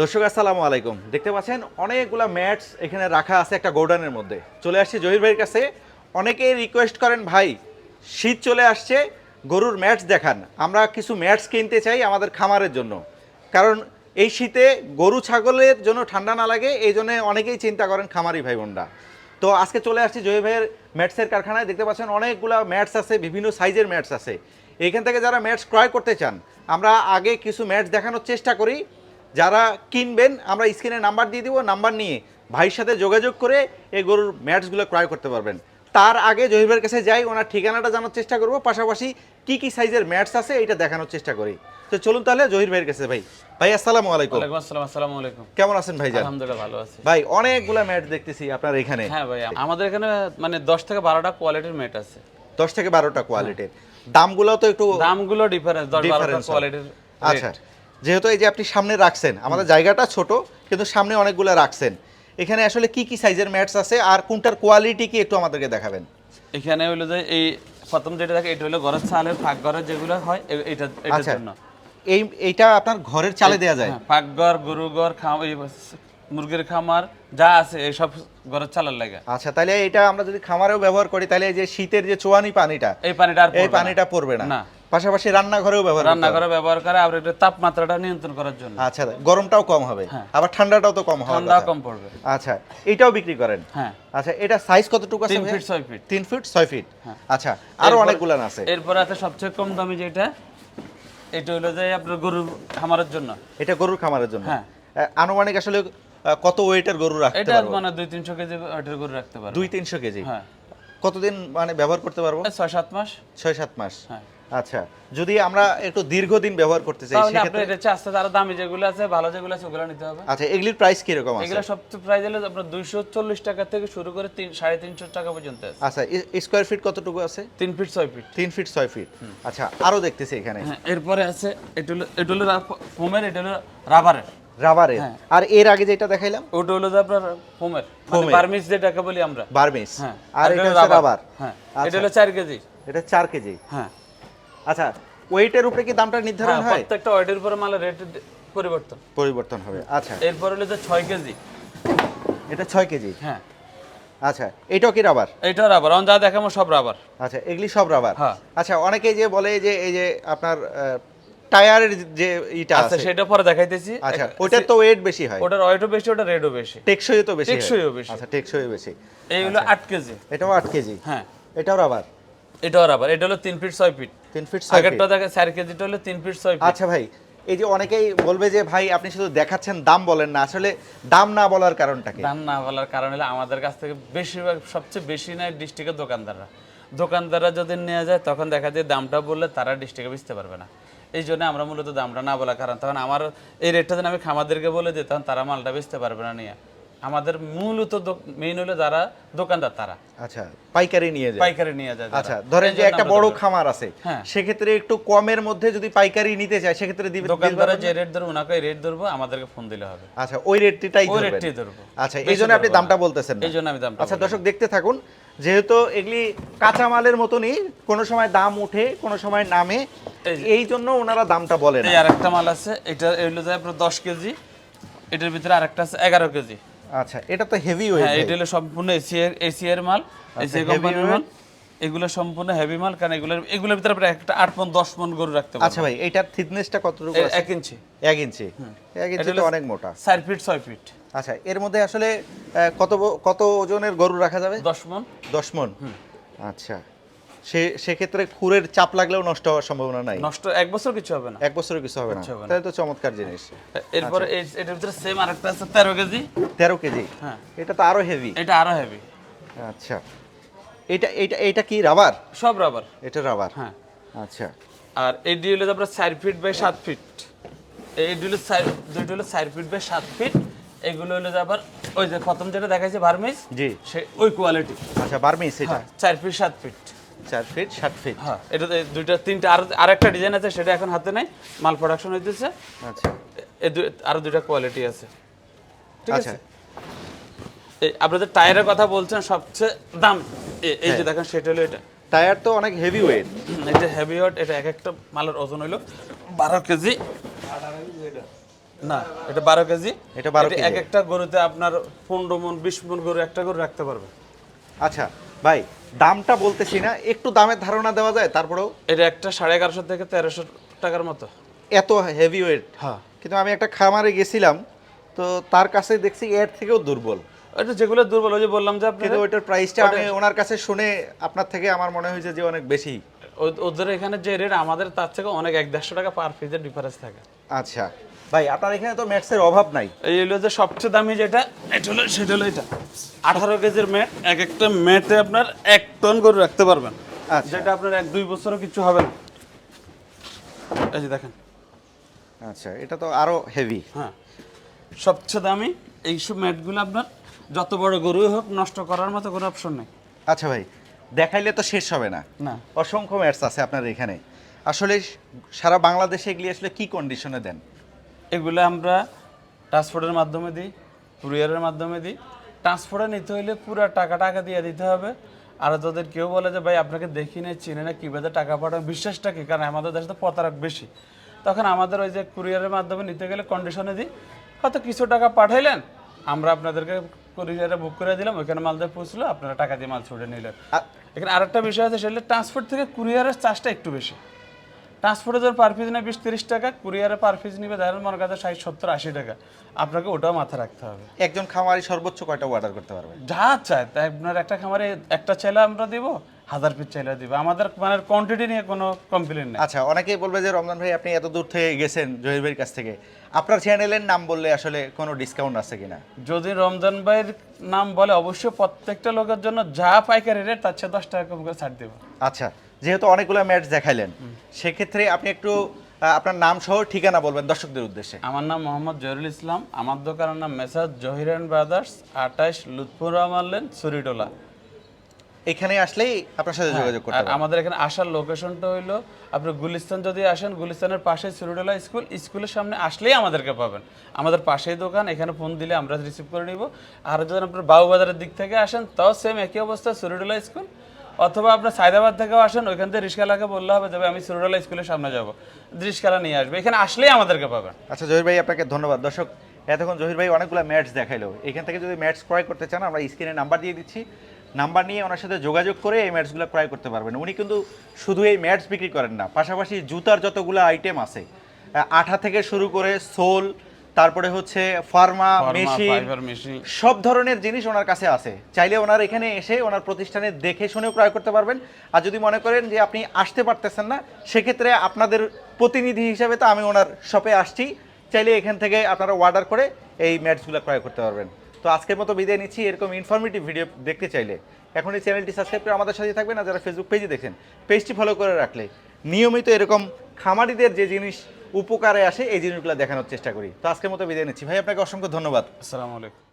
দর্শক, আসসালামু আলাইকুম। দেখতে পাচ্ছেন, অনেকগুলা ম্যাটস এখানে রাখা আছে একটা গোডাউনের মধ্যে। চলে আসছি জহির ভাইয়ের কাছে। অনেকেই রিকোয়েস্ট করেন, ভাই, শীত চলে আসছে, গরুর ম্যাটস দেখান। আমরা কিছু ম্যাটস কিনতে চাই আমাদের খামারের জন্য। কারণ এই শীতে গরু ছাগলের জন্য ঠান্ডা না লাগে, এই জন্য অনেকেই চিন্তা করেন খামারি ভাই বোনরা তো আজকে চলে আসছি জয় ভাইয়ের ম্যাটসের কারখানায়। দেখতে পাচ্ছেন, অনেকগুলো ম্যাটস আছে, বিভিন্ন সাইজের ম্যাটস আছে। এইখান থেকে যারা ম্যাটস ক্রয় করতে চান, আমরা আগে কিছু ম্যাটস দেখানোর চেষ্টা করি। যারা কিনবেন আমরা স্ক্রিনে নাম্বার দিয়ে দিব নাম্বার নিয়ে ভাইয়ের সাথে যোগাযোগ করে এই গরুর ম্যাটসগুলো ক্রয় করতে পারবেন। তার আগে জহির কাছে যাই ওনার ঠিকানাটা জানার চেষ্টা করব পাশাপাশি কি কি সাইজের ম্যাটস আছে এটা দেখানোর চেষ্টা করি। তো চলুন তাহলে জহির ভাইয়ের কাছে ভাই। ভাই আসসালামু আলাইকুম। ওয়ালাইকুম আসসালাম আসসালামু আলাইকুম। কেমন আছেন ভাই আলহামদুলিল্লাহ ভালো আছি। ভাই অনেকগুলা ম্যাট দেখতেছি আপনার এখানে। হ্যাঁ ভাই আমাদের এখানে মানে দশ থেকে বারোটা কোয়ালিটির ম্যাট আছে। দশ থেকে বারোটা কোয়ালিটির। দামগুলো তো একটু দামগুলো ডিফারেন্স দশ বারোটা Difference হয়। কোয়ালিটির আচ্ছা। যেহেতু এই যে আপনি সামনে রাখছেন আমাদের জায়গাটা ছোট কিন্তু সামনে অনেকগুলো রাখছেন। এখানে আসলে কি কি সাইজের ম্যাটস আছে আর কোনটার কোয়ালিটি কি একটু আমাদেরকে দেখাবেন? এখানে হলো যে এই প্রথম যেটা থাকে এটা হলো ঘরের চালের ফাঁক ঘরের যেগুলো হয় এটা এটার আচ্ছা। জন্য। এই এইটা আপনার ঘরের চালে দেয়া যায়? হ্যাঁ, ফাঁক ঘর গরু ঘর খাম এই মুরগির খামার যা আছে এই সব ঘরের চালার লাগে। আচ্ছা তাহলে এটা আমরা যদি খামারেও ব্যবহার করি তাহলে এই যে শীতের যে চোয়ানি পানিটা এই পানিটা আর এই পানিটা পড়বে না। না। পাশাপাশি রান্নাঘরেও ব্যবহার রান্নাঘরে ব্যবহার করে আর এটা তাপমাত্রাটা নিয়ন্ত্রণ করার জন্য। আচ্ছা গরমটাও কম হবে। হ্যাঁ। আবার ঠান্ডাটাও তো কম হবে ঠান্ডা কম পড়বে। আচ্ছা এটাও বিক্রি করেন? হ্যাঁ। আচ্ছা এটা সাইজ কতটুকু আছে তিন ভাইয়া? ফিট ছয় ফিট তিন ফিট ছয় ফিট। আচ্ছা আরও অনেকগুলান আছে। এরপর আছে সবচেয়ে কম দামি যেটা এটা হলো যে আপনার গরুর খামারের জন্য। এটা গরুর খামারের জন্য? হ্যাঁ। আনুমানিক আসলে কত ওয়েটের গরু রাখতে পারব? এটা মানে দুই তিনশো কেজি ওয়েটের গরু রাখতে পারবে। দুই তিনশো কেজি? হ্যাঁ। কতদিন মানে ব্যবহার করতে পারব? এই ছয় সাত মাস। ছয় সাত মাস। হ্যাঁ। আচ্ছা যদি আমরা একটু দীর্ঘদিন ব্যবহার করতে চাই তাহলে আপনি এটা আস্তে আরও দামি যেগুলো আছে ভালো যেগুলো আছে ওগুলো নিতে হবে। আচ্ছা এগুলির প্রাইস কীরকম আছে? এগুলো সবচেয়ে প্রাইস হলো আপনার দুইশো চল্লিশ টাকা থেকে শুরু করে তিন সাড়ে তিনশো টাকা পর্যন্ত আছে। আচ্ছা স্কোয়ার ফিট কতটুকু আছে? তিন ফিট ছয় ফিট তিন ফিট ছয় ফিট আচ্ছা আরও দেখতেছি এখানে। হ্যাঁ এরপরে আছে এটা হলো এটা হলো ফোমের এটা হলো রাবারের রাবারের হ্যাঁ। আর এর আগে যেটা দেখাইলাম? ওটা হলো যে আপনার ফোমের মানে। বার্মিস যেটাকে বলি আমরা। বার্মিস হ্যাঁ আর এটা হচ্ছে রাবার হ্যাঁ আচ্ছা। এটা হলো চার কেজি। এটা চার কেজি। হ্যাঁ। আচ্ছা ওয়েটের উপরে কি দামটা নির্ধারণ হ্যাঁ, হয়? প্রত্যেকটা ওয়েটের উপরে মালের রেট পরিবর্তন। পরিবর্তন হবে আচ্ছা। এরপর হলো যে ছয় কেজি। এটা ছয় কেজি? হ্যাঁ। আচ্ছা এটাও কি রাবার এইটা রাবার অন যা দেখাবো সব রাবার আচ্ছা এগুলি সব রাবার হ্যাঁ। আচ্ছা অনেকেই যে বলে যে এই যে আপনার টায়ারের যে ইটা আচ্ছা আছে। সেটা পরে দেখাইতেছি। আচ্ছা ওটার তো ওয়েট বেশি হয়। ওটার ওয়েটও বেশি ওটা রেটও বেশি। টেকসই তো বেশি। টেকসইও বেশি। আচ্ছা টেকসই বেশি। এই হলো আট কেজি। এটাও আট কেজি? হ্যাঁ। এটাও রাবার এটাও রাবার এটা হলো তিন ফিট ছয় ফিট তিন ফিট ছয় ফিট আগেরটা দেখা চার কেজিটা হলো তিন ফিট ছয় ফিট আচ্ছা ভাই এই যে অনেকেই বলবে যে ভাই আপনি শুধু দেখাচ্ছেন দাম বলেন না। আসলে দাম না বলার কারণটা কি দাম না বলার কারণ হলো আমাদের কাছ থেকে বেশিরভাগ সবচেয়ে বেশি নেয় ডিস্ট্রিক্টের দোকানদাররা। দোকানদাররা যদি নেওয়া যায় তখন দেখা যায় দামটা বললে তারা ডিস্ট্রিক্টে বেচতে পারবে না। এই জন্য আমরা মূলত দামটা না বলার কারণ। তখন আমার এই রেটটা যদি আমি খামাদেরকে বলে দিই তখন তারা মালটা বেচতে পারবে না নিয়ে। আমাদের মূলত মেইন হলো যারা দোকানদার তারা। আচ্ছা পাইকারি নিয়ে যায়। পাইকারি নিয়ে যায় আচ্ছা ধরেন যে একটা বড় খামার আছে হ্যাঁ। সেক্ষেত্রে একটু কমের মধ্যে যদি পাইকারি নিতে চায় সেক্ষেত্রে দিবে দোকানদারা যে রেট ধরবো ওনাকে রেট ধরবো আমাদেরকে ফোন দিলে হবে। আচ্ছা ওই রেটটাই ওই রেটটাই ধরবো। আচ্ছা এই জন্য আপনি দামটা বলতেছেন না। এই জন্য আমি দামটা আচ্ছা দর্শক দেখতে থাকুন যেহেতু এগুলি কাঁচামালের মতনই কোনো সময় দাম উঠে কোনো সময় নামে এই জন্য ওনারা দামটা বলেন এই আরেকটা মাল আছে এটা এগুলো যায় আপনার দশ কেজি এটার ভিতরে আরেকটা আছে এগারো কেজি। আচ্ছা এটা তো হেভি হ্যাঁ ওয়েট এটা হলো সম্পূর্ণ এসিআর এসিআর মাল এসিআর কোম্পানির মাল। এগুলো সম্পূর্ণ হেভি মাল কারণ এগুলোর এগুলোর ভিতরে প্রায় একটা আট মন দশ মন গরু রাখতে পারবে। আচ্ছা ভাই এটার থিকনেসটা কতটুকু এক ইঞ্চি। এক ইঞ্চি। এক ইঞ্চি তো অনেক মোটা। চার ফিট ছয় ফিট। আচ্ছা এর মধ্যে আসলে কত কত ওজনের গরু রাখা যাবে? দশ মন। দশ মন? আচ্ছা। সে সেক্ষেত্রে খুরের চাপ লাগলেও নষ্ট হওয়ার সম্ভাবনা নাই। নষ্ট এক বছর কিছু হবে না। এক বছরের কিছু হবে না। তাহলে তো চমৎকার জিনিস। এরপরে এটার ভিতরে সেম আরেকটা আছে তেরো কেজি। তেরো কেজি? হ্যাঁ। এটা তো আরও হেভি এটা আরও হেভি আচ্ছা। এটা এটা এটা কি রাবার সব রাবার এটা রাবার হ্যাঁ। আচ্ছা। আর এই ডি হলো আপনার চার ফিট বাই সাত ফিট এই ডি হলো দুইটা হলো চার ফিট বাই সাত ফিট এগুলো হলো যে আবার ওই যে প্রথম যেটা দেখাইছে ভার্মিস জি। সে ওই কোয়ালিটি আচ্ছা বার্মিস এটা? চার ফিট সাত ফিট চার ফিট সাত ফিট হ্যাঁ এটা দুইটা তিনটা আর আরেকটা ডিজাইন আছে সেটা এখন হাতে নাই মাল প্রোডাকশন হইতেছে। আচ্ছা। এই দুই আরও দুইটা কোয়ালিটি আছে। ঠিক আচ্ছা। আছে? এই আপনাদের টায়ারের কথা বলছেন সবচেয়ে দাম এই যে হ্যাঁ। দেখেন সেটা হলো এটা। টায়ার তো অনেক হেভি ওয়েট এটা হেভি ওয়েট এটা এক একটা মালের ওজন হইল বারো কেজি। না এটা বারো কেজি। এটা 12 এক একটা গরুতে আপনার পনেরো মন বিশ মন গরু একটা গরু রাখতে পারবে। আচ্ছা ভাই দামটা বলতেছি না একটু দামের ধারণা দেওয়া যায় তারপরেও এটা একটা সাড়ে এগারোশো থেকে তেরোশো টাকার মতো। এত হেভি ওয়েট হ্যাঁ। কিন্তু আমি একটা খামারে গেছিলাম তো তার কাছে দেখছি এর থেকেও দুর্বল। এটা যেগুলো দুর্বল ওই যে বললাম যে আপনি কিন্তু ওইটার প্রাইসটা আমি ওনার কাছে শুনে আপনার থেকে আমার মনে হয়েছে যে অনেক বেশি। ওদের এখানে যে রেট আমাদের তার থেকে অনেক এক দেড়শো টাকা পার পিসের ডিফারেন্স থাকে। আচ্ছা। ভাই আপনার এখানে তো ম্যাটসের অভাব নাই। এই হলো যে সবচেয়ে দামি যেটা এটা হলো সেটা হলো এটা। আঠারো কেজির ম্যাট এক একটা ম্যাটে আপনার এক টন গরু রাখতে পারবেন। আচ্ছা। যেটা আপনার এক দুই বছরও কিছু হবে না। এই যে দেখেন। আচ্ছা এটা তো আরও হেভি হ্যাঁ। সবচেয়ে দামি এইসব ম্যাটগুলো আপনার যত বড় গরুই হোক নষ্ট করার মতো কোনো অপশন নেই। আচ্ছা ভাই দেখাইলে তো শেষ হবে না। না। অসংখ্য ম্যাটস আছে আপনার এখানে। আসলে সারা বাংলাদেশে এগুলি আসলে কি কন্ডিশনে দেন? এগুলো আমরা ট্রান্সপোর্টের মাধ্যমে দিই কুরিয়ারের মাধ্যমে দিই। ট্রান্সপোর্টে নিতে হইলে পুরো টাকা টাকা দিয়ে দিতে হবে। আর যদি কেউ বলে যে ভাই আপনাকে দেখি না চিনে না কীভাবে টাকা পাঠাবে? বিশ্বাসটা কী? কারণ আমাদের দেশে তো প্রতারক বেশি। তখন আমাদের ওই যে কুরিয়ারের মাধ্যমে নিতে গেলে কন্ডিশনে দিই হয়তো কিছু টাকা পাঠাইলেন আমরা আপনাদেরকে কুরিয়ারে বুক করে দিলাম ওইখানে মাল দিয়ে পৌঁছলো আপনারা টাকা দিয়ে মাল ছুটে নিলেন। এখানে আরেকটা বিষয় আছে সেটা ট্রান্সপোর্ট থেকে কুরিয়ারের চার্জটা একটু বেশি। ট্রান্সপোর্টে ধর পার পিস নেয় বিশ তিরিশ টাকা কুরিয়ারে পার পিস নিবে ধরেন মনে কাছে ষাট সত্তর আশি টাকা। আপনাকে ওটাও মাথায় রাখতে হবে। একজন খামারি সর্বোচ্চ কয়টা অর্ডার করতে পারবে? যা চায় তাই আপনার একটা খামারে একটা চাইলে আমরা দিব হাজার পিস চাইলে দিব। আমাদের মানে কোয়ান্টিটি নিয়ে কোনো কমপ্লেন নেই। আচ্ছা অনেকেই বলবে যে রমজান ভাই আপনি এত দূর থেকে গেছেন জহির ভাইয়ের কাছ থেকে। আপনার চ্যানেলের নাম বললে আসলে কোনো ডিসকাউন্ট আছে কিনা? যদি রমজান ভাইয়ের নাম বলে অবশ্যই প্রত্যেকটা লোকের জন্য যা পাইকারি রেট তার চেয়ে দশ টাকা কম করে ছাড় দেবো। আচ্ছা যেহেতু অনেকগুলো ম্যাচ দেখাইলেন সেক্ষেত্রে আপনি একটু আপনার নাম সহ ঠিকানা বলবেন দর্শকদের উদ্দেশ্যে। আমার নাম মোহাম্মদ জহিরুল ইসলাম আমার দোকানের নাম মেসাজ জহির অ্যান্ড ব্রাদার্স আঠাশ লুৎফুর রহমান লেন সুরিটোলা। এখানে আসলেই আপনার সাথে যোগাযোগ করতে আর আমাদের এখানে আসার লোকেশনটা হইল আপনি গুলিস্তান যদি আসেন গুলিস্তানের পাশে সুরুডলা স্কুল স্কুলের সামনে আসলেই আমাদেরকে পাবেন। আমাদের পাশেই দোকান এখানে ফোন দিলে আমরা রিসিভ করে নিব। আর যদি আপনার বাবুবাজারের দিক থেকে আসেন তাও সেম একই অবস্থা সুরুডলা স্কুল। অথবা আপনার সায়দাবাদ থেকেও আসেন, ওইখান থেকে রিস্কালাকে বললে হবে তবে আমি সুরুডলা স্কুলের সামনে যাব। রিস্কালা নিয়ে আসবে। এখানে আসলেই আমাদেরকে পাবেন। আচ্ছা জহির ভাই, আপনাকে ধন্যবাদ। দর্শক, এতক্ষণ জহির ভাই অনেকগুলো ম্যাচ দেখাইলো। এখান থেকে যদি ম্যাটস ক্রয় করতে চান, আমরা স্ক্রিনে নাম্বার দিয়ে দিচ্ছি। নাম্বার নিয়ে ওনার সাথে যোগাযোগ করে এই ম্যাটসগুলো ক্রয় করতে পারবেন। উনি কিন্তু শুধু এই ম্যাটস বিক্রি করেন না, পাশাপাশি জুতার যতগুলো আইটেম আছে আঠা থেকে শুরু করে সোল তারপরে হচ্ছে ফার্মা মেশিন সব ধরনের জিনিস ওনার কাছে আছে। চাইলে ওনার এখানে এসে ওনার প্রতিষ্ঠানে দেখে শুনেও ক্রয় করতে পারবেন। আর যদি মনে করেন যে আপনি আসতে পারতেছেন না সেক্ষেত্রে আপনাদের প্রতিনিধি হিসাবে তো আমি ওনার শপে আসছি। চাইলে এখান থেকে আপনারা অর্ডার করে এই ম্যাটসগুলো ক্রয় করতে পারবেন। তো আজকের মতো বিদায় নিচ্ছি। এরকম ইনফরমেটিভ ভিডিও দেখতে চাইলে এখন এই চ্যানেলটি সাবস্ক্রাইব করে আমাদের সাথে থাকবেন। আর যারা ফেসবুক পেজে দেখেন পেজটি ফলো করে রাখলে নিয়মিত এরকম খামারিদের যে জিনিস উপকারে আসে এই জিনিসগুলো দেখানোর চেষ্টা করি। তো আজকের মতো বিদায় নিচ্ছি। ভাই, আপনাকে অসংখ্য ধন্যবাদ। আসসালামু আলাইকুম।